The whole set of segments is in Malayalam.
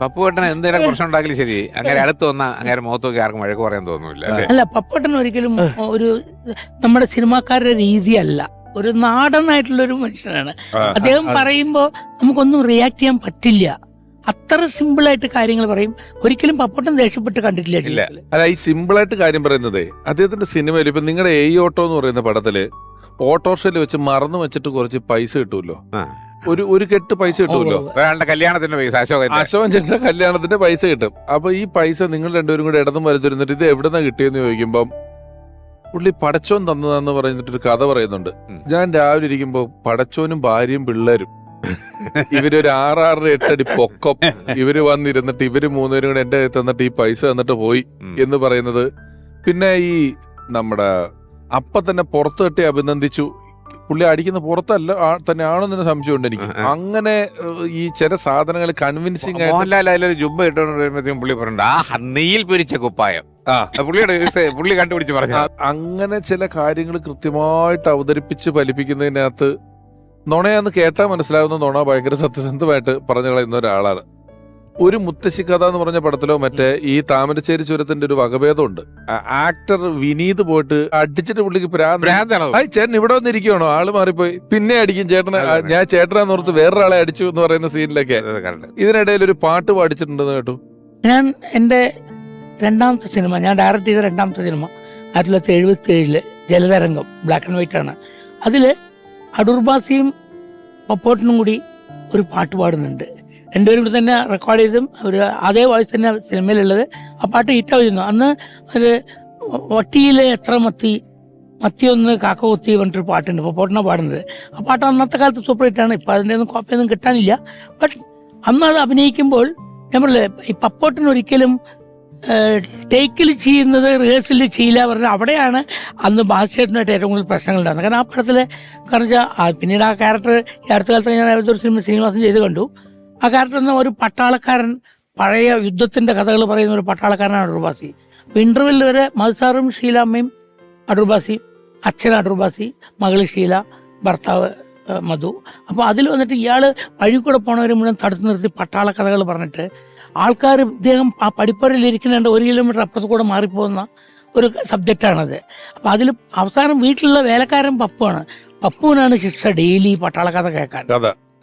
പപ്പുവേട്ടന് എന്തെങ്കിലും പ്രശ്നം ഉണ്ടാക്കി ശരി. അങ്ങനെ അടുത്ത് വന്ന അങ്ങനെ മുഖത്തൊക്കെ ആർക്കും വഴക്ക് പറയാൻ തോന്നുന്നില്ല അല്ലേ? അല്ല പപ്പട്ടൻ ഒരിക്കലും ഒരു നമ്മുടെ സിനിമാക്കാരുടെ രീതിയല്ല. ഒരു നാടനായിട്ടുള്ള ഒരു മനുഷ്യനാണ് അദ്ദേഹം പറയുമ്പോ നമുക്കൊന്നും റിയാക്ട് ചെയ്യാൻ പറ്റില്ല. അത്ര സിമ്പിൾ ആയിട്ട് കാര്യങ്ങൾ പറയും. ഒരിക്കലും പപ്പട്ടൻ ദേഷ്യപ്പെട്ട് കണ്ടിട്ടില്ല ഇല്ല. ജീവിതത്തിൽ. അല്ല ഈ സിമ്പിൾ ആയിട്ട് കാര്യം പറയുന്നതേ അദ്ദേഹത്തിന്റെ സിനിമയിൽ ഇപ്പൊ നിങ്ങളുടെ എ ഓട്ടോ എന്ന് പറയുന്ന പടത്തിൽ ഓട്ടോറിക്ഷയിൽ വെച്ച് മറന്നു വെച്ചിട്ട് കുറച്ച് പൈസ കിട്ടുമല്ലോ? ആ. ഒരു ഒരു കെട്ട് പൈസ കിട്ടുമല്ലോ? ഒരാളുടെ കല്യാണത്തിന്റെ പൈസ അശോകന്റെ. അശോകൻ ചേട്ടന്റെ കല്യാണത്തിന്റെ പൈസ കിട്ടും. അപ്പൊ ഈ പൈസ നിങ്ങൾ രണ്ടുപേരും കൂടെ ഇടതും വരുത്തിരുന്നിട്ട് ഇത് എവിടെന്നാ കിട്ടിയെന്ന് ചോദിക്കുമ്പം പുള്ളി പടച്ചോൻ തന്നതാന്ന് പറഞ്ഞിട്ടൊരു കഥ പറയുന്നുണ്ട്. ഞാൻ രാവിലെ ഇരിക്കുമ്പോ പടച്ചോനും ഭാര്യയും പിള്ളേരും. ഇവരൊരു ആറാറ് എട്ടടി പൊക്കം. ഇവർ വന്നിരുന്നിട്ട് ഇവർ മൂന്നുപേരും കൂടെ എന്റെ തന്നിട്ട് ഈ പൈസ തന്നിട്ട് പോയി എന്ന് പറയുന്നത്. പിന്നെ ഈ നമ്മുടെ അപ്പ തന്നെ പുറത്തു കെട്ടി അഭിനന്ദിച്ചു. പുള്ളി അടിക്കുന്ന പുറത്തല്ല തന്നെ തന്നെ ആണെന്നൊരു സംശയമുണ്ട് എനിക്ക്. അങ്ങനെ ഈ ചില സാധനങ്ങൾ കൺവിൻസിങ് മോഹൻലാൽ അതിലൊരു വരുമ്പോഴത്തേക്കും പുള്ളി ആ പൊരിച്ച കുപ്പായം. പുള്ളിയുടെ പുള്ളി കണ്ടുപിടിച്ച് പറഞ്ഞു. അങ്ങനെ ചില കാര്യങ്ങൾ കൃത്യമായിട്ട് അവതരിപ്പിച്ച് ഫലിപ്പിക്കുന്നതിനകത്ത് നുണയാന്ന് കേട്ടാൽ മനസ്സിലാവുന്ന നുണ ഭയങ്കര സത്യസന്ധമായിട്ട് പറഞ്ഞു കളയുന്ന ഒരാളാണ്. ഒരു മുത്തശ്ശി കഥ എന്ന് പറഞ്ഞ പടത്തിലോ മറ്റേ ഈ താമരശ്ശേരി ചുരത്തിന്റെ ഒരു വകഭേദമുണ്ട്. ആക്ടർ വിനീത് പോയിട്ട് അടിച്ചിട്ട് പുള്ളിക്ക് പ്രാന്ത് ചേട്ടൻ ഇവിടെ വന്നിരിക്കുവാണോ? ആൾ മാറിപ്പോയി. പിന്നെ അടിക്കും. ചേട്ടനെ ഞാൻ ചേട്ടനാന്ന് ഓർത്ത് വേറൊരാളെ അടിച്ചു എന്ന് പറയുന്ന സീനിലൊക്കെ. ഇതിനിടയിൽ ഒരു പാട്ട് പാടിച്ചിട്ടുണ്ടെന്ന് കേട്ടു. ഞാൻ എന്റെ രണ്ടാമത്തെ സിനിമ ഞാൻ ഡയറക്റ്റ് ചെയ്ത രണ്ടാമത്തെ സിനിമ ആയിരത്തി തൊള്ളായിരത്തി എഴുപത്തി ഏഴിൽ ജലതരംഗം ബ്ലാക്ക് ആൻഡ് വൈറ്റ് ആണ്. അതിൽ അടൂർബാസിയും പപ്പോട്ടനും കൂടി ഒരു പാട്ട് പാടുന്നുണ്ട്. രണ്ടുപേരും കൂടി തന്നെ റെക്കോർഡ് ചെയ്തും അവർ അതേ വോയിസ് തന്നെ സിനിമയിലുള്ളത്. ആ പാട്ട് ഹിറ്റാവുന്നു അന്ന് ഒരു വട്ടിയിലെ എത്ര മത്തി മത്തി ഒന്ന് കാക്ക കുത്തി പറഞ്ഞിട്ടൊരു പാട്ടുണ്ട്. ഇപ്പോൾ പൊട്ടണ പാടുന്നത്. ആ പാട്ട് അന്നത്തെ കാലത്ത് സൂപ്പർ ഹിറ്റാണ് ഇപ്പം അതിന്റെ ഒന്നും കോപ്പിയൊന്നും കിട്ടാനില്ല. ബട്ട് അന്ന് അത് അഭിനയിക്കുമ്പോൾ പറഞ്ഞില്ലേ ഈ പപ്പോട്ടിന് ഒരിക്കലും ടേക്കിൽ ചെയ്യുന്നത് റിഹേഴ്സലിൽ ചെയ്യില്ല പറഞ്ഞാൽ അവിടെയാണ് അന്ന് ബാസ്ചേട്ടനായിട്ട് ഏറ്റവും കൂടുതൽ പ്രശ്നങ്ങൾ ഉണ്ടാകുന്നത് കാരണം ആ പടത്തിൽ കാരണം വെച്ചാൽ പിന്നീട് ആ ക്യാരക്ടർ ഈ അടുത്ത കാലത്ത് ഞാൻ ഒരു സിനിമ ശ്രീനിവാസൻ ചെയ്ത് കണ്ടു. ക്യാരക്ടർ ഒരു പട്ടാളക്കാരൻ പഴയ യുദ്ധത്തിന്റെ കഥകൾ പറയുന്ന ഒരു പട്ടാളക്കാരനാണ് അടൂർബാസി ഇന്റർവെല്ലിൽ വരെ മധുസാറും ഷീലാമ്മയും അടൂർബാസി അച്ഛൻ അടൂർബാസി മകൾ ഷീല ഭർത്താവ് മധു. അപ്പോൾ അതിൽ വന്നിട്ട് ഇയാൾ വഴി കൂടെ പോണവരെ മുഴുവൻ തടുത്ത് നിർത്തി പട്ടാള കഥകൾ പറഞ്ഞിട്ട് ആൾക്കാർ ഇദ്ദേഹം ആ പടിപ്പുറയിൽ ഇരിക്കുന്നുണ്ട് ഒരു കിലോമീറ്റർ അപ്പുറത്ത് കൂടെ മാറിപ്പോകുന്ന ഒരു സബ്ജക്റ്റാണത് അപ്പോൾ അതിൽ അവസാനം വീട്ടിലുള്ള വേലക്കാരൻ പപ്പുവാണ്. പപ്പുവിനാണ് ശിക്ഷ ഡെയിലി പട്ടാള കഥ കേൾക്കാൻ.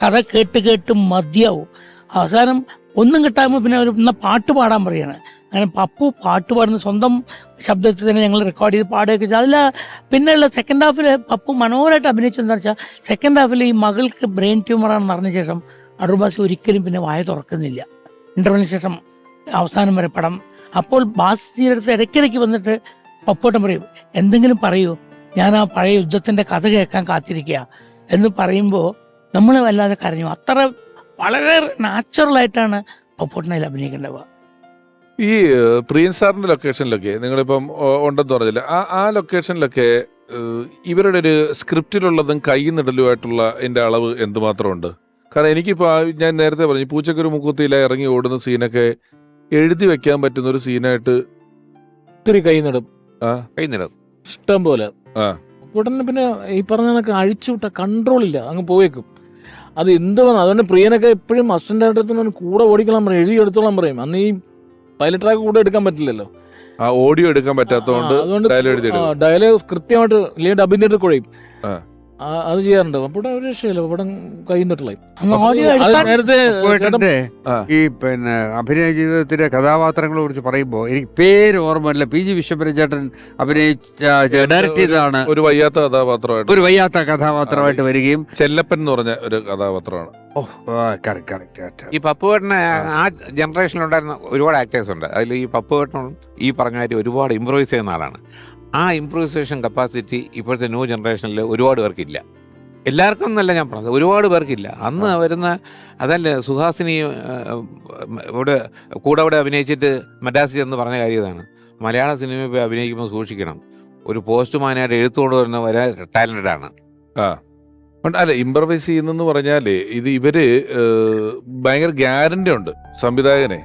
കഥ കേട്ട് കേട്ട് മതിയാവും. അവസാനം ഒന്നും കിട്ടാകുമ്പോൾ പിന്നെ അവർ ഇന്ന പാട്ട് പാടാൻ പറയാണ്. അങ്ങനെ പപ്പു പാട്ട് പാടുന്ന സ്വന്തം ശബ്ദത്തിൽ തന്നെ ഞങ്ങൾ റെക്കോർഡ് ചെയ്ത് പാടുകയൊക്കെ ചെയ്തു. അതിൽ പിന്നെയുള്ള സെക്കൻഡ് ഹാഫിൽ പപ്പു മനോഹരമായിട്ട് അഭിനയിച്ചെന്താ വെച്ചാൽ സെക്കൻഡ് ഹാഫിൽ ഈ മകൾക്ക് ബ്രെയിൻ ട്യൂമറാണെന്ന് അറിഞ്ഞ ശേഷം അടൂർബാസി ഒരിക്കലും പിന്നെ വായ തുറക്കുന്നില്ല. ഇന്റർവ്യൂവിന് ശേഷം അവസാനം വരെ പടം. അപ്പോൾ ബാസിയുടെ ഇടയ്ക്കിടയ്ക്ക് വന്നിട്ട് പപ്പോട്ടം പറയും എന്തെങ്കിലും പറയൂ. ഞാൻ ആ പഴയ യുദ്ധത്തിന്റെ കഥ കേൾക്കാൻ കാത്തിരിക്കുക എന്ന് പറയുമ്പോൾ നമ്മൾ വല്ലാതെ കരഞ്ഞു. അത്ര വളരെ നാച്ചുറൽ ആയിട്ടാണ് പപ്പോട്ടനയിൽ അഭിനയിക്കേണ്ടത്. ഈ പ്രിയൻ സാറിന്റെ ലൊക്കേഷനിലൊക്കെ നിങ്ങളിപ്പം ഉണ്ടെന്ന് പറഞ്ഞില്ല? ആ ആ ലൊക്കേഷനിലൊക്കെ ഇവരുടെ ഒരു സ്ക്രിപ്റ്റിലുള്ളതും കൈന്നിടലുമായിട്ടുള്ള എന്റെ അളവ് എന്തുമാത്രമുണ്ട്? കാരണം എനിക്കിപ്പോൾ ഞാൻ നേരത്തെ പറഞ്ഞു പൂച്ചക്കൊരു മുക്കുത്തിയില ഇറങ്ങി ഓടുന്ന സീനൊക്കെ എഴുതി വെക്കാൻ പറ്റുന്ന ഒരു സീനായിട്ട് ഒത്തിരി കൈ നടും കഴിഞ്ഞിടും ഇഷ്ടം പോലെ. ആ. ഉടനെ പിന്നെ ഈ പറഞ്ഞ കണക്ക് അഴിച്ചുവിട്ട കൺട്രോൾ ഇല്ല. അങ്ങ് പോയേക്കും. അത് എന്തുവാണ് അതുകൊണ്ട് പ്രിയനൊക്കെ എപ്പോഴും അസിസ്റ്റന്റ് ആയിട്ട് കൂടെ ഓടിക്കണം പറയും എഴുതി എടുത്തോളം പറയും. അന്ന് ഈ പൈലറ്റ് ട്രാക്ക് കൂടെ എടുക്കാൻ പറ്റില്ലല്ലോ. ഓഡിയോ എടുക്കാൻ പറ്റാത്തതുകൊണ്ട്. ഡയലോഗ് കൃത്യമായിട്ട് ഡബിന്റെ കുഴയും. അത് ചെയ്യാറുണ്ട്. അപ്പോൾ ഒരു രക്ഷയില്ല. അപ്പോൾ കൈ നേരത്തെ ഈ പിന്നെ അഭിനയ ജീവിതത്തിലെ കഥാപാത്രങ്ങളെ കുറിച്ച് പറയുമ്പോ എനിക്ക് പേര് ഓർമ്മയില്ല. പി. ജി. വിശ്വംഭരൻ ചേട്ടൻ അഭിനയിച്ച ഡയറക്ട് ചെയ്തതാണ് ഒരു വയ്യാത്ത കഥാപാത്രമായിട്ട്. ഒരു വയ്യാത്ത കഥാപാത്രമായിട്ട് വരികയും ചെല്ലപ്പൻ എന്ന് പറഞ്ഞ ഒരു കഥാപാത്രമാണ്. കറക്റ്റ് ഈ പപ്പുവേട്ടനെ ആ ജനറേഷനിലുണ്ടായിരുന്ന ഒരുപാട് ആക്ടേഴ്സ് ഉണ്ട്. അതിൽ ഈ പപ്പുവേട്ടനും ഈ പറഞ്ഞ കാര്യം ഒരുപാട് ഇമ്പ്രൂവൈസ് ചെയ്യുന്ന ആളാണ്. ആ ഇമ്പ്രൂവൈസേഷൻ കപ്പാസിറ്റി ഇപ്പോഴത്തെ ന്യൂ ജനറേഷനിൽ ഒരുപാട് പേർക്കില്ല. എല്ലാവർക്കും എന്നല്ല ഞാൻ പറഞ്ഞത് ഒരുപാട് പേർക്കില്ല. അന്ന് വരുന്ന അതല്ല സുഹാസിനി ഇവിടെ കൂടെ അവിടെ അഭിനയിച്ചിട്ട് മദ്രാസിൽ എന്ന് പറഞ്ഞ കാര്യം ഇതാണ് മലയാള സിനിമയിൽ അഭിനയിക്കുമ്പോൾ സൂക്ഷിക്കണം. ഒരു പോസ്റ്റ്മാനായിട്ട് എഴുത്തുകൊണ്ട് വരുന്ന വരെ ടാലന്റഡ് ആണ്. ഉണ്ട്. അല്ല ഇംപ്രവൈസ് ചെയ്യുന്നെന്ന് പറഞ്ഞാൽ ഇത് ഇവർ ഭയങ്കര ഗ്യാരണ്ടി ഉണ്ട് സംവിധായകനെ.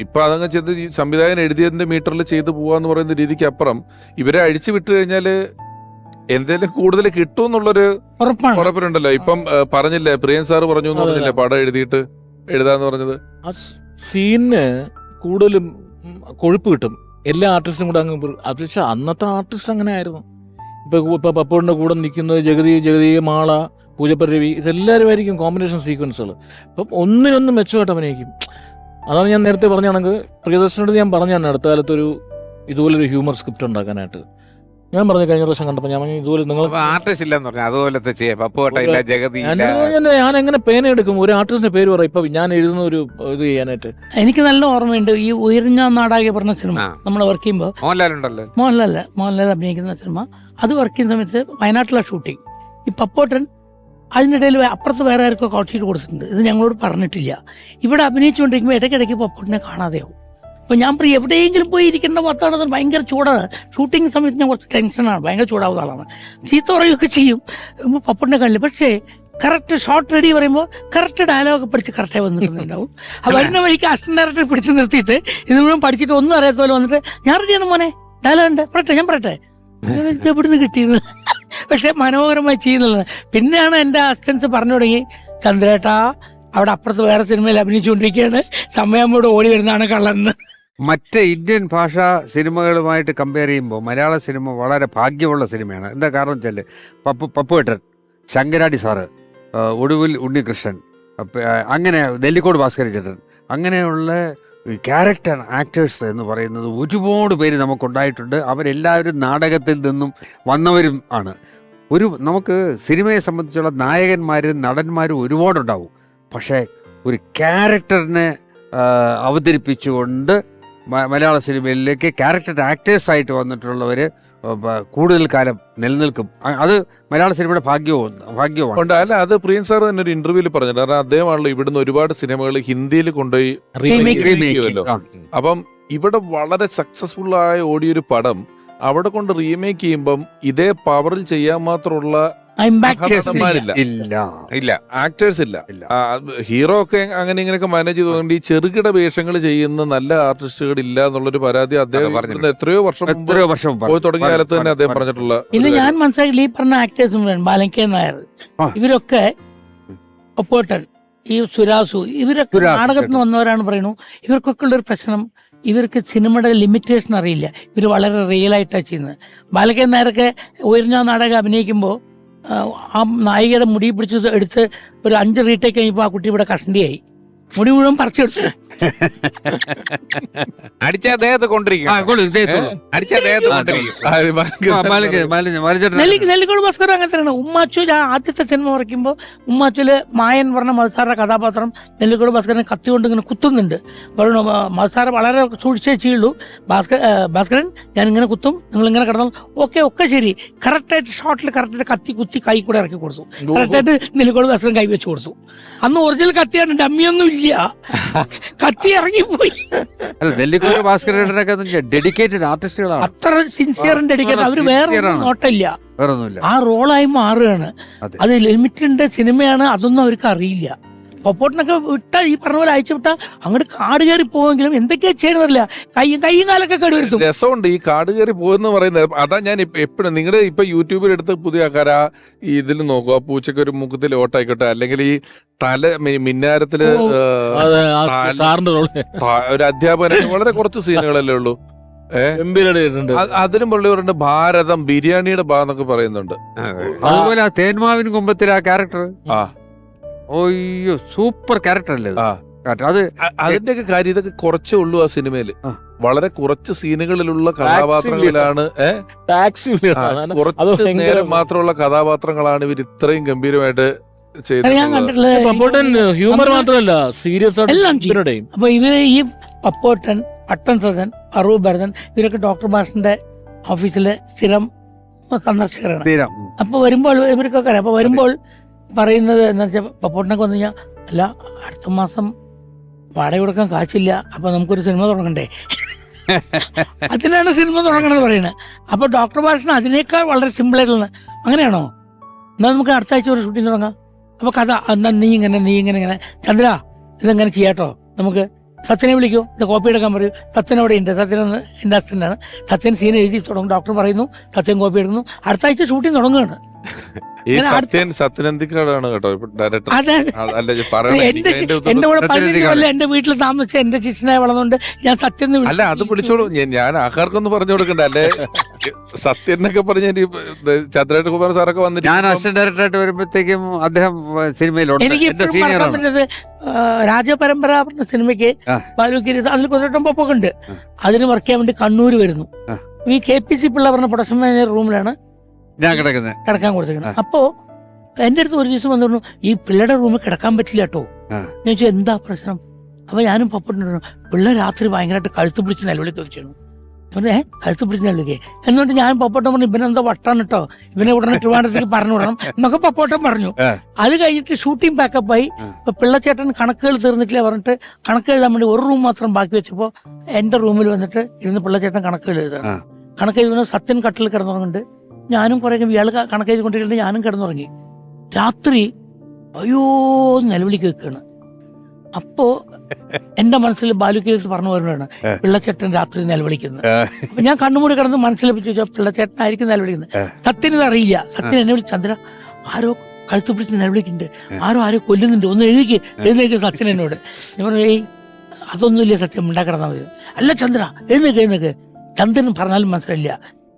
ഇപ്പൊ അതങ്ങ് ചെയ്ത് ഈ സംവിധായകൻ എഴുതിയതിന്റെ മീറ്ററിൽ ചെയ്തു പോവാന്ന് പറയുന്ന രീതിക്ക് അപ്പുറം ഇവരെ അഴിച്ചു വിട്ടു കഴിഞ്ഞാൽ എന്തെങ്കിലും കൂടുതൽ കിട്ടും എന്നുള്ളൊരു ഉറപ്പിലുണ്ടല്ലോ. ഇപ്പം പറഞ്ഞില്ലേ പ്രിയൻ സാറ് പറഞ്ഞു എന്ന് പറഞ്ഞില്ലേ പടം എഴുതിയിട്ട് എഴുതാന്ന് പറഞ്ഞത്? സീനിന് കൂടുതലും കൊഴുപ്പ് കിട്ടും. എല്ലാ ആർട്ടിസ്റ്റും കൂടെ അങ്ങ് പക്ഷെ അന്നത്തെ ആർട്ടിസ്റ്റ് അങ്ങനെ ആയിരുന്നു ഇപ്പൊ ഇപ്പൊ പപ്പോടിന്റെ കൂടെ നിൽക്കുന്നത് ജഗതി ജഗതി മാള പൂജപ്പരവി ഇതെല്ലാവരും ആയിരിക്കും കോമ്പിനേഷൻ സീക്വൻസുകൾ അപ്പം ഒന്നിനൊന്നും മെച്ചമായിട്ട് അഭിനയിക്കും. അതാണ് ഞാൻ നേരത്തെ പറഞ്ഞാണെങ്കിൽ പ്രിയദർശനോട് ഞാൻ പറഞ്ഞാണ് അടുത്ത കാലത്തൊരു ഇതുപോലൊരു ഹ്യൂമർ സ്ക്രിപ്റ്റ് ഉണ്ടാക്കാനായിട്ട്. ഞാൻ പറഞ്ഞു കഴിഞ്ഞ പ്രാവശ്യം കണ്ടപ്പോൾ ഞാൻ പറഞ്ഞു ഇതുപോലെ നിങ്ങൾ ആർട്ടിസ്റ്റ് ഇല്ലെന്ന് പറഞ്ഞു. അതുപോലത്തെ ചെയ്യാം. ഇല്ല ജഗതി ഞാൻ ഇല്ല ഞാൻ എങ്ങനെ പേന എടുക്കും? ഒരു ആർട്ടിസ്റ്റിന്റെ പേര് പറയും. ഇപ്പൊ ഞാൻ എഴുതുന്ന ഒരു ഇത് ചെയ്യാനായിട്ട്. എനിക്ക് നല്ല ഓർമ്മയുണ്ട്. ഈ ഉയർന്ന നാടാകെ പറഞ്ഞ സിനിമ നമ്മൾ വർക്ക് ചെയ്യുമ്പോൾ മോഹൻലാൽ ഉണ്ടല്ലോ. മോഹൻലാൽ മോഹൻലാൽ അഭിനയിക്കുന്ന സിനിമ. അത് വർക്ക് ചെയ്യുന്ന സമയത്ത് വയനാട്ടിലെ ഷൂട്ടിംഗ് ഈ പപ്പോട്ടൻ അതിനിടയിൽ അപ്പുറത്ത് വേറെ ആർക്കോ കോട്ട് ഷീറ്റ് കൊടുത്തിട്ടുണ്ട്. ഇത് ഞങ്ങളോട് പറഞ്ഞിട്ടില്ല. ഇവിടെ അഭിനയിച്ചുകൊണ്ടിരിക്കുമ്പോൾ ഇടയ്ക്കിടയ്ക്ക് പപ്പോട്ടിനെ കാണാതെയാവും അപ്പോൾ ഞാൻ പറയും എവിടെയെങ്കിലും പോയി ഇരിക്കേണ്ട പത്താണ് ഭയങ്കര ചൂടാണ്. ഷൂട്ടിംഗ് സമയത്ത് ഞാൻ കുറച്ച് ടെൻഷനാണ് ഭയങ്കര ചൂടാവുന്ന ആളാണ്. ചീത്ത പറയുകയൊക്കെ ചെയ്യും. പപ്പുട്ടിനെ കാണില്ല പക്ഷേ കറക്റ്റ് ഷോർട്ട് റെഡി പറയുമ്പോൾ കറക്റ്റ് ഡയലോഗ് പഠിച്ച് കറക്റ്റായി വന്നിട്ടുണ്ടാവും. ആ വരുന്ന വഴിക്ക് അസിസ്റ്റന്റ് ഡയറക്ടർ പിടിച്ച് നിർത്തിയിട്ട് ഇത് മുഴുവൻ പഠിച്ചിട്ട് ഒന്നും അറിയാത്ത പോലെ വന്നിട്ട് ഞാൻ റെഡിയാണ് മോനെ. ഡയലോഗ് ഉണ്ട്. പറയട്ടെ ഞാൻ പറയട്ടെ. എവിടെ എവിടുന്ന് കിട്ടിയത്? പക്ഷെ മനോഹരമായി ചെയ്യുന്നുള്ളത് പിന്നെയാണ് എന്റെ അസിസ്റ്റൻസ് പറഞ്ഞു തുടങ്ങി ചന്ദ്രേട്ടാ അവിടെ അപ്പുറത്ത് വേറെ സിനിമയിൽ അഭിനയിച്ചുകൊണ്ടിരിക്കുകയാണ്. സമയമ്മയോട് ഓടി വരുന്നതാണ് കള്ളന്ന് മറ്റ് ഇന്ത്യൻ ഭാഷാ സിനിമകളുമായിട്ട് കമ്പയർ ചെയ്യുമ്പോൾ മലയാള സിനിമ വളരെ ഭാഗ്യമുള്ള സിനിമയാണ്. എന്താ കാരണം വെച്ചാൽ പപ്പു പപ്പുവേട്ടൻ ശങ്കരാടി സാറ് ഒടുവിൽ ഉണ്ണികൃഷ്ണൻ അങ്ങനെ നെല്ലിക്കോട് ഭാസ്കര ചേട്ടൻ അങ്ങനെയുള്ള ക്യാരക്ടർ ആക്ടേഴ്സ് എന്ന് പറയുന്നത് ഒരുപാട് പേര് നമുക്കുണ്ടായിട്ടുണ്ട്. അവരെല്ലാവരും നാടകത്തിൽ നിന്നും വന്നവരും ആണ്. ഒരു നമുക്ക് സിനിമയെ സംബന്ധിച്ചുള്ള നായകന്മാരും നടന്മാരും ഒരുപാടുണ്ടാവും. പക്ഷേ ഒരു ക്യാരക്ടറിനെ അവതരിപ്പിച്ചുകൊണ്ട് മലയാള സിനിമയിലേക്ക് ക്യാരക്ടർ ആക്ടേഴ്സ് ആയിട്ട് വന്നിട്ടുള്ളവർ കൂടുതൽ കാലം നിലനിൽക്കും. അത് മലയാള സിനിമയുടെ ഭാഗ്യവും ഭാഗ്യവും ഉണ്ട്. അല്ല അത് പ്രിയൻ സാർ തന്നെ ഒരു ഇന്റർവ്യൂവിൽ പറഞ്ഞു കാരണം അദ്ദേഹമാണല്ലോ ഇവിടുന്ന് ഒരുപാട് സിനിമകൾ ഹിന്ദിയിൽ കൊണ്ടുപോയി ചെയ്യുമല്ലോ. അപ്പം ഇവിടെ വളരെ സക്സസ്ഫുൾ ആയ ഓടിയൊരു പടം അവിടെ കൊണ്ട് റീമേക്ക് ചെയ്യുമ്പം ഇതേ പവറിൽ ചെയ്യാൻ മാത്രമുള്ള ഇല്ല. ഇല്ല. ആക്ടേഴ്സ് ഇല്ല. ഹീറോ ഒക്കെ അങ്ങനെ ഇങ്ങനെയൊക്കെ മാനേജ് ചെയ്തുകൊണ്ട് ഈ ചെറുകിട വേഷങ്ങൾ ചെയ്യുന്ന നല്ല ആർട്ടിസ്റ്റുകൾ ഇല്ല എന്നുള്ളൊരു പരാതി അദ്ദേഹം എത്രയോ വർഷം മുമ്പ് എത്രയോ വർഷം പോയി തുടങ്ങിയ കാലത്ത് തന്നെ അദ്ദേഹം പറഞ്ഞിട്ടുള്ള പിന്നെ ഞാൻ. മനസ്സിലാക്കി ഈ പറഞ്ഞ ആക്ടേഴ്സും ബാലങ്കേ നായർ. ഇവരൊക്കെ ഒപ്പോട്ടൻ ഈ സുരാസു ഇവരൊക്കെ നാടകത്തിൽ നിന്ന് വന്നവരാണ് പറയുന്നു. ഇവർക്കൊക്കെ ഉള്ളൊരു പ്രശ്നം ഇവർക്ക് സിനിമയുടെ ലിമിറ്റേഷൻ അറിയില്ല. ഇവർ വളരെ റിയൽ ആയിട്ടാണ് ചെയ്യുന്നത്. ബാലകൻ നേരൊക്കെ ഉയർന്ന നാടകം അഭിനയിക്കുമ്പോൾ ആ നായികയുടെ മുടി പിടിച്ച് എടുത്ത് ഒരു അഞ്ച് റീടേക്ക് കഴിഞ്ഞപ്പോൾ ആ കുട്ടി ഇവിടെ കഷണ്ടിയായി മുടി മുഴുവൻ പറിച്ചു അടിച്ച കൊണ്ടിരിക്കും. നെല്ലിക്കോട് ഭാസ്കർ ഉമ്മാച്ചു ഞാൻ ആദ്യത്തെ സിനിമ വരയ്ക്കുമ്പോൾ ഉമ്മാച്ചുൽ മായൻ പറഞ്ഞ മത്സാറിന്റെ കഥാപാത്രം നെല്ലിക്കോട് ഭാസ്കരനെ കത്തി കൊണ്ട് ഇങ്ങനെ കുത്തുന്നുണ്ട്. പറഞ്ഞു മത്സാര വളരെ സൂക്ഷിച്ചേ ചെയ്യുള്ളൂ. ഭാസ്കർ ഭാസ്കരൻ ഞാൻ ഇങ്ങനെ കുത്തും നിങ്ങൾ ഇങ്ങനെ കിടന്നു ഓക്കെ ഒക്കെ ശരി. കറക്റ്റായിട്ട് ഷോട്ടിൽ കറക്റ്റായിട്ട് കത്തി കുത്തി കൈ കൂടെ ഇറക്കി കൊടുത്തു. കറക്റ്റായിട്ട് നെല്ലിക്കോട് ഭാസ്കരൻ കൈ വെച്ച് കൊടുത്തു. അന്ന് ഒറിജിനൽ കത്തിയാണ്. ഡമ്മിയൊന്നും ഇല്ല. കത്തി ഇറങ്ങിപ്പോയി അല്ല നെല്ലിക്കോട് ഭാസ്കരേട്ടനൊക്കെ ഡെഡിക്കേറ്റഡ് ആർട്ടിസ്റ്റുകളാണ് അത്ര സിൻസിയർ ഡെഡിക്കേറ്റ് അവർ വേറെ നോട്ടില്ല ആ റോളായി മാറുകയാണ്. അത്. ലിമിറ്റിന്റെ സിനിമയാണ് അതൊന്നും അവർക്ക് അറിയില്ല. പൊപ്പോട്ടിനൊക്കെ വിട്ട ഈ പറഞ്ഞ പോലെ അയച്ചു വിട്ടാ അങ്ങോട്ട് കാട് കയറി പോവെങ്കിലും എന്തൊക്കെയാ ചെയ്യുന്നില്ല കൈയും കൈയും കാലൊക്കെ കേട് വരുത്തും. രസമുണ്ട് ഈ കാട് കയറി പോകുന്ന പറയുന്നത്. അതാ ഞാൻ എപ്പോഴും നിങ്ങളുടെ ഇപ്പൊ യൂട്യൂബിൽ എടുത്ത് പുതിയ ആൾക്കാർ ആ ഇതിൽ നോക്കുക. പൂച്ചക്ക് ഒരു മുഖത്തിൽ ഓട്ടായിക്കോട്ടെ. അല്ലെങ്കിൽ ഈ തല മി- മിന്നാരത്തിൽ. അതെ ആ താല്- സാറിന്റെ റോൾ ത- ഒരു അധ്യാപകൻ വളരെ കുറച്ച് സീനുകളല്ലേ ഉള്ളൂ. ഗംഭീരമായിട്ട് ചെയ്തിട്ടുണ്ട് അ- അതിലും പുള്ളിവരുണ്ട് ഭാരതം ബിരിയാണിയുടെ ഭാഗം എന്നൊക്കെ പറയുന്നുണ്ട്. അതെ. അതുപോലെ ആ തേന്മാവിൻ കുമ്പത്തിൽ ആ ക്യാരക്ടർ ആ. ഓയ്യോ സൂപ്പർ ക്യാരക്ടർ അല്ലേ അത്? ആ. character. അത് അതിന്റെയൊക്കെ കാര്യം ഇതൊക്കെ കുറച്ചേ ഉള്ളൂ ആ സിനിമയിൽ. വളരെ കുറച്ച് സീനുകളിലുള്ള കഥാപാത്രങ്ങളിലാണ് ടാക്സി കുറച്ച് നേരം മാത്രമുള്ള കഥാപാത്രങ്ങളാണ് ഇവർ ഇത്രയും ഗംഭീരമായിട്ട് ഹ്യൂമർ മാത്രമല്ല സീരിയസ് ആയിട്ട് അപ്പൊ ഇവർ ഈ പപ്പോട്ടൻ പട്ടൻ സദൻ അറൂബ് ഭരതൻ ഇവരൊക്കെ ഡോക്ടർ മാഷിന്റെ ഓഫീസിലെ സ്ഥിരം സന്ദർശകരാണ്. തീരം അപ്പൊ വരുമ്പോൾ ഇവർക്കൊക്കെ അറിയാം. അപ്പൊ വരുമ്പോൾ പറയുന്നത് എന്താ വെച്ചാൽ പപ്പോട്ടിനൊക്കെ വന്നു കഴിഞ്ഞാൽ അല്ല അടുത്ത മാസം വാടക കൊടുക്കാൻ കാശില്ല അപ്പൊ നമുക്കൊരു സിനിമ തുടങ്ങണ്ടേ? അതിനാണ് സിനിമ തുടങ്ങണമെന്ന് പറയുന്നത്. അപ്പോൾ ഡോക്ടർ ഭാഷണ അതിനേക്കാൾ വളരെ സിമ്പിൾ ആയിട്ടുള്ള അങ്ങനെയാണോ? എന്നാൽ നമുക്ക് അടുത്ത ആഴ്ച ഒരു ഷൂട്ടിംഗ് തുടങ്ങാം. അപ്പോൾ കഥ എന്നാ നീ ഇങ്ങനെ നീ ഇങ്ങനെ ഇങ്ങനെ. ചന്ദ്ര ഇതെങ്ങനെ ചെയ്യാട്ടോ? നമുക്ക് സത്യനെ വിളിക്കൂ. ഇത് കോപ്പി എടുക്കാൻ പറയൂ. സത്യൻ അവിടെ ഉണ്ട്. സത്യൻ എന്റെ അസിസ്റ്റന്റാണ് സത്യൻ സീൻ എഴുതി തുടങ്ങും. ഡോക്ടർ പറയുന്നു. സത്യൻ കോപ്പി എടുക്കുന്നു. അടുത്ത ആഴ്ച ഷൂട്ടിംഗ് തുടങ്ങുകയാണ്. ഈ സത്യൻ സത്യനന്ദിക്കാടാണ് കേട്ടോ ഡയറക്ടർ എന്റെ എന്റെ കൂടെ പതിനഞ്ച് കൊല്ലം എന്റെ വീട്ടിൽ താമസിച്ച എന്റെ ശിഷ്യനായി വളർന്നുകൊണ്ട് ഞാൻ സത്യം അല്ല അത് വിളിച്ചു. പിടിച്ചോളൂ ഞാൻ- ആഹാർക്കൊന്നും പറഞ്ഞു കൊടുക്കണ്ട. അല്ലേ? സത്യൻ എന്നൊക്കെ പറഞ്ഞ ചന്ദ്രേട്ട കുമാർ സാറൊക്കെ വന്നിട്ട് ഞാൻ അസിസ്റ്റന്റ് ഡയറക്ടറായിട്ട് വരുമ്പോഴത്തേക്കും അദ്ദേഹം സിനിമയിലുണ്ട്. എനിക്ക് പറ്റുന്നത് രാജപരമ്പര പറഞ്ഞ സിനിമയ്ക്ക് ആ. ബാലുക്കിരി അതിൽ കുതിരട്ടം പൊപ്പൊക്കെ ഉണ്ട്. അതിന് വർക്ക് ചെയ്യാൻ വേണ്ടി കണ്ണൂർ വരുന്നു. ഈ കെ പി സി പിള്ള പറഞ്ഞ പ്രൊഡക്ഷൻ മാനേജർ റൂമിലാണ് ഞാൻ കിടക്കുന്നത് കിടക്കാൻ കൊടുത്തേക്കണം. അപ്പോ എന്റെ അടുത്ത് ഒരു ദിവസം വന്നു ഈ പിള്ളേരുടെ റൂമിൽ കിടക്കാൻ പറ്റില്ല കേട്ടോ. ഞാൻ ചോദിച്ചു എന്താ പ്രശ്നം? അപ്പൊ ഞാനും പപ്പിട്ടുണ്ടോ പിള്ള രാത്രി ഭയങ്കരമായിട്ട് കഴുത്ത് പിടിച്ച് നിലവിളിക്ക് വെച്ചു ഏ കഴുത്ത് പിടിച്ച് നിലവിളിക്കേ? എന്നിട്ട് ഞാൻ പപ്പോട്ടം പറഞ്ഞു ഇവനെന്താ വട്ടാണ് കേട്ടോ ഇവനെ ഉടനെ തിരുവനന്തപുരത്തേക്ക് പറഞ്ഞു വിടണം. എന്നൊക്കെ പപ്പോട്ടം പറഞ്ഞു. അത് കഴിഞ്ഞിട്ട് ഷൂട്ടിംഗ് പാക്കപ്പ് ആയി. ഇപ്പൊ പിള്ളച്ചേട്ടൻ കണക്കുകൾ തീർന്നിട്ടില്ലേ പറഞ്ഞിട്ട് കണക്ക് എഴുതാൻ വേണ്ടി ഒരു റൂം മാത്രം ബാക്കി വെച്ചപ്പോ എന്റെ റൂമിൽ വന്നിട്ട് ഇരുന്ന് പിള്ളച്ചേട്ടൻ കണക്കുകൾ എഴുതാണ്. കണക്ക് എഴുതുന്ന സത്യൻ കട്ടിൽ കിടന്നുറങ്ങുന്നുണ്ട്. ഞാനും കുറെ ഇയാൾ കണക്ക് എഴുതിക്കൊണ്ടിരിക്കുന്നുണ്ട് ഞാനും കിടന്നുറങ്ങി. രാത്രി അയ്യോ നിലവിളി കേൾക്കുകയാണ് അപ്പോ എന്റെ മനസ്സിൽ ബാലുക്കേസ് പറഞ്ഞു വരുന്നതാണ്. പിള്ളച്ചേട്ടൻ രാത്രി നിലവിളിക്കുന്നത്. അപ്പൊ ഞാൻ കണ്ണുമൂടി കിടന്ന് മനസ്സിലെപ്പിച്ച് ചോദിച്ചാൽ പിള്ളച്ചേട്ടനായിരിക്കും നിലവിളിക്കുന്നത്. സത്യന് ഇത് അറിയില്ല. സത്യൻ എന്നെ വിളിച്ച് ചന്ദ്ര ആരോ കഴുത്ത് പിടിച്ച് നിലവിളിക്കുന്നുണ്ട്. ആരോ ആരോ കൊല്ലുന്നുണ്ട്. ഒന്ന് എഴുതിക്ക് എഴുന്നേക്ക് സത്യൻ എന്നോട്. ഞാൻ പറഞ്ഞു ഏയ് അതൊന്നുമില്ല സത്യം ഉണ്ടാക്കിടന്നാൽ മതി. അല്ല ചന്ദ്ര എഴുന്നേക്ക് എഴുന്നേക്ക്. ചന്ദ്രൻ പറഞ്ഞാലും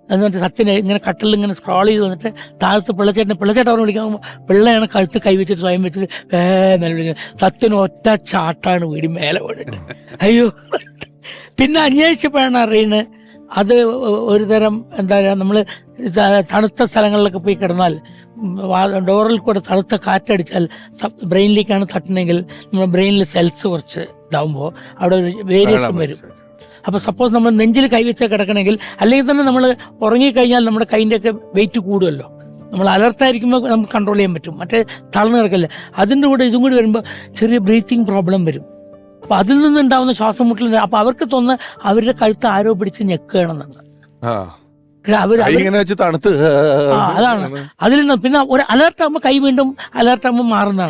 മനസ്സിലായില്ല എന്നിട്ട് സച്ചിനെ ഇങ്ങനെ കട്ടിൽ ഇങ്ങനെ സ്ക്രോൾ ചെയ്ത് വന്നിട്ട് താഴത്ത് പിള്ളച്ചേട്ടനെ പിള്ളച്ചേട്ടൻ അവർ വിളിക്കാൻ പിള്ളയാണ് കഴുത്ത് കൈവച്ചിട്ട് സ്വയം വെച്ചിട്ട് വേ നല്ല വിളിക്കുന്നത് സത്യന് ഒറ്റ ചാട്ടാണ് വീടി മേലെ വീണിട്ട്. അയ്യോ. പിന്നെ അന്വേഷിച്ചപ്പോഴാണ് അറിയുന്നത് അത് ഒരു തരം എന്താ പറയുക നമ്മൾ തണുത്ത സ്ഥലങ്ങളിലൊക്കെ പോയി കിടന്നാൽ ഡോറിൽ കൂടെ തണുത്ത കാറ്റടിച്ചാൽ ബ്രെയിനിലേക്കാണ് തട്ടുന്നെങ്കിൽ നമ്മുടെ ബ്രെയിനിൽ സെൽസ് കുറച്ച് ഇതാവുമ്പോൾ അവിടെ ഒരു വേരിയേഷൻ വരും. അപ്പോൾ സപ്പോസ് നമ്മൾ നെഞ്ചിൽ കൈവച്ച് കിടക്കണമെങ്കിൽ അല്ലെങ്കിൽ തന്നെ നമ്മൾ ഉറങ്ങിക്കഴിഞ്ഞാൽ നമ്മുടെ കൈന്റെ ഒക്കെ വെയിറ്റ് കൂടുമല്ലോ നമ്മൾ അലർട്ടായിരിക്കുമ്പോൾ നമുക്ക് കൺട്രോൾ ചെയ്യാൻ പറ്റും. മറ്റേ തളർന്നു കിടക്കില്ല. അതിന്റെ കൂടെ ഇതും കൂടി വരുമ്പോൾ ചെറിയ ബ്രീത്തിങ് പ്രോബ്ലം വരും. അപ്പോൾ അതിൽ നിന്നുണ്ടാവുന്ന ശ്വാസം മുട്ടൽ അപ്പോൾ അവർക്ക് തോന്നുന്ന അവരുടെ കഴുത്ത് ആരോ പിടിച്ച് ഞെക്കുകയാണെന്നാണ് തണുത്ത്. അതാണ്. അതിൽ നിന്ന് പിന്നെ ഒരു അലർട്ട് ആകുമ്പോൾ കൈ വീണ്ടും അലർട്ട് ആകുമ്പോൾ മാറുന്നതാണ്.